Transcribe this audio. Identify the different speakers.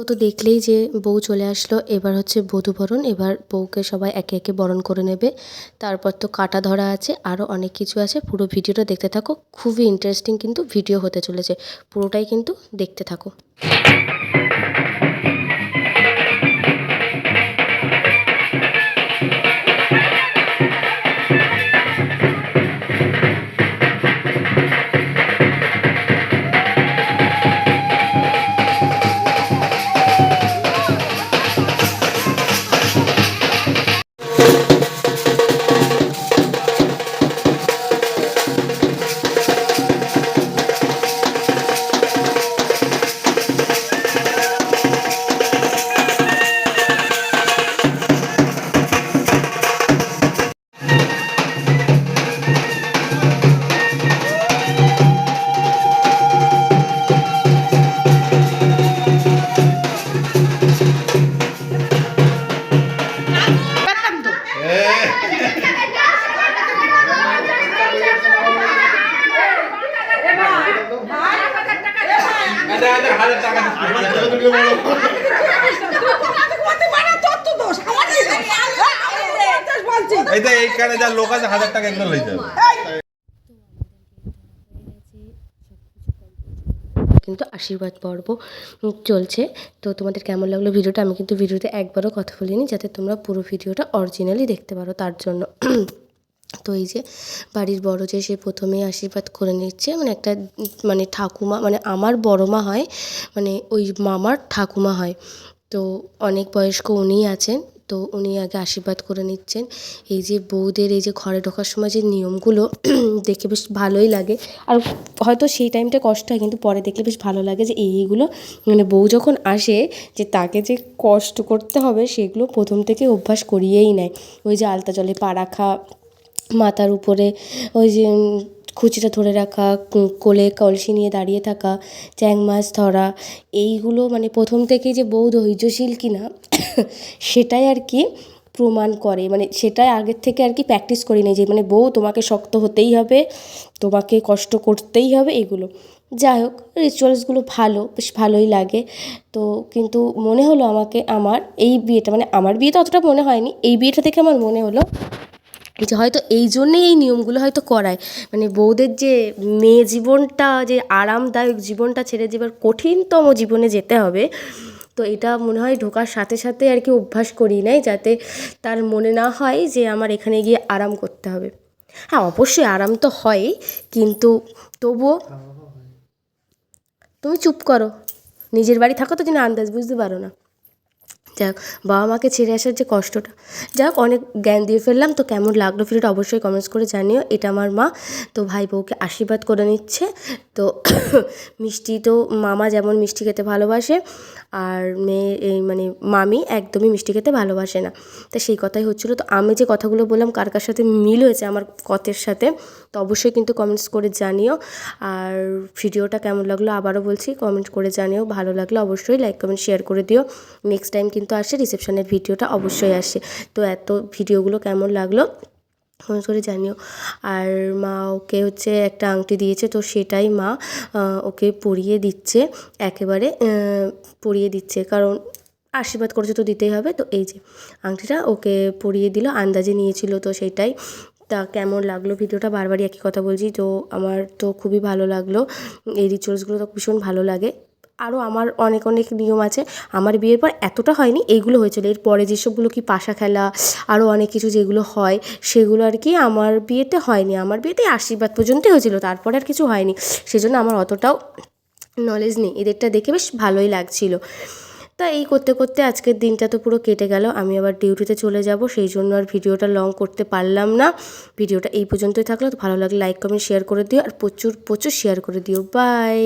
Speaker 1: তো তো দেখলেই যে বউ চলে আসলো, এবার হচ্ছে বধূবরণ এবার বউকে সবাই একে একে বরণ করে নেবে। তারপর তো কাটা ধরা আছে আরও অনেক কিছু আছে, পুরো ভিডিওটা দেখতে থাকো। খুবই ইন্টারেস্টিং কিন্তু ভিডিও হতে চলেছে, পুরোটাই কিন্তু দেখতে থাকো।
Speaker 2: এইখানে যা লোক আছে হাজার টাকা যাবে
Speaker 1: কিন্তু আশীর্বাদ পর্ব চলছে। তো তোমাদের কেমন লাগল ভিডিওটা? আমি কিন্তু ভিডিওতে একবারও কথা বলিনি, যাতে তোমরা পুরো ভিডিওটা অরিজিনালি দেখতে পারো, তার জন্য। তো এই যে বাড়ির বড় যে, সে প্রথমেই আশীর্বাদ করে নিচ্ছে। মানে একটা মানে ঠাকুমা মানে আমার বড় মা হয় মানে ওই মামার ঠাকুমা হয়। তো অনেক বয়স্ক উনিই আছেন, তো উনি আগে আশীর্বাদ করে নিচ্ছেন। এই যে বউদের এই যে ঘরে ঢোকার সময় যে নিয়মগুলো, দেখে বেশ ভালোই লাগে। আর হয়তো সেই টাইমটা কষ্ট হয়, কিন্তু পরে দেখলে বেশ ভালো লাগে যে এইগুলো মানে বউ যখন আসে, যে তাকে যে কষ্ট করতে হবে, সেগুলো প্রথম থেকে অভ্যাস করিয়েই নেয়। ওই যে আলতা জলে পা রাখা মাথার উপরে ওই যে খুচিটা ধরে রাখা কোলে কলসি নিয়ে দাঁড়িয়ে থাকা, চ্যাং মাছ ধরা, এইগুলো মানে প্রথম থেকেই যে বউ ধৈর্যশীল কিনা, সেটাই আর কি প্রমাণ করে। মানে সেটাই আগের থেকে আর কি প্র্যাকটিস করি নেই যে মানে বউ তোমাকে শক্ত হতেই হবে, তোমাকে কষ্ট করতেই হবে এগুলো। যাই হোক রিচুয়ালসগুলো ভালো, বেশ ভালোই লাগে। তো কিন্তু মনে হলো আমাকে, আমার এই বিয়েটা মানে আমার বিয়েটা অতটা মনে হয়নি, এই বিয়েটা থেকে আমার মনে হলো যে হয়তো এই জন্যেই এই নিয়মগুলো হয়তো করায়। মানে বউদের যে মেয়ে জীবনটা, যে আরামদায়ক জীবনটা ছেড়ে যে কঠিনতম জীবনে যেতে হবে। তো এটা মনে হয় ঢোকার সাথে সাথে আর কি অভ্যাস করিয়ে নেয়, যাতে তার মনে না হয় যে আমার এখানে গিয়ে আরাম করতে হবে। হ্যাঁ অবশ্যই আরাম তো হয়ই, কিন্তু তবুও তুমি চুপ করো। নিজের বাড়ি থাকো তো যেন আন্দাজ, বুঝতে পারো না। যাক, বাবা মাকে ছেড়ে আসার যে কষ্টটা। যাক, অনেক জ্ঞান দিয়ে ফেললাম, তো কেমন লাগল ভিডিওটা অবশ্যই কমেন্টস করে জানিও। এটা আমার মা, তো ভাই বউকে আশীর্বাদ করে নিচ্ছে। তো মিষ্টি, তো মামা যেমন মিষ্টি খেতে ভালোবাসে, আর মেয়ে, এই মানে মামি একদমই মিষ্টি খেতে ভালোবাসে না। তা সেই কথাই হচ্ছিল। তো আমি যে কথাগুলো বললাম, কার কার সাথে মিল হয়েছে আমার কথের সাথে, তো অবশ্যই কিন্তু কমেন্টস করে জানিও। আর ভিডিওটা কেমন লাগল আবারও বলছি কমেন্ট করে জানিও। ভালো লাগলে অবশ্যই লাইক কমেন্ট শেয়ার করে দিও। নেক্সট টাইম কিন্তু আসে রিসেপশনের ভিডিওটা অবশ্যই আসে। তো এত ভিডিওগুলো কেমন লাগল? কমেন্ট করে জানিও। আর মা ওকে হচ্ছে একটা আংটি দিয়েছে, তো সেটাই মা ওকে পরিয়ে দিচ্ছে। একেবারে পরিয়ে দিচ্ছে। কারণ আশীর্বাদ করেছে তো দিতেই হবে। তো এই যে আংটিটা ওকে পরিয়ে দিল, আন্দাজে নিয়েছিল তো সেটাই। তা কেমন লাগল ভিডিওটা বারবারই একই কথা বলছি। তো আমার তো খুবই ভালো লাগল। এই রিচুয়ালসগুলো তো ভীষণ ভালো লাগে। আরও আমার অনেক অনেক নিয়ম আছে। আমার বিয়ের পর এতটা হয়নি, এইগুলো হয়েছিল। এর পরে যেসবগুলো কি পাশা খেলা আরও অনেক কিছু যেগুলো হয়, সেগুলো আর কি আমার বিয়েতে হয়নি। আমার বিয়েতে আশীর্বাদ পর্যন্তই হয়েছিল, তারপরে আর কিছু হয়নি। সেজন্য আমার অতটাও নলেজ নেই। এদেরটা দেখে বেশ ভালোই লাগছিল। তা এই করতে করতে আজকের দিনটা তো পুরো কেটে গেল। আমি আবার ডিউটিতে চলে যাব, সেই জন্য আর ভিডিওটা লং করতে পারলাম না। ভিডিওটা এই পর্যন্তই থাকল। তো ভালো লাগলে লাইক কমেন্ট শেয়ার করে দিও। আর প্রচুর প্রচুর শেয়ার করে দিও। বাই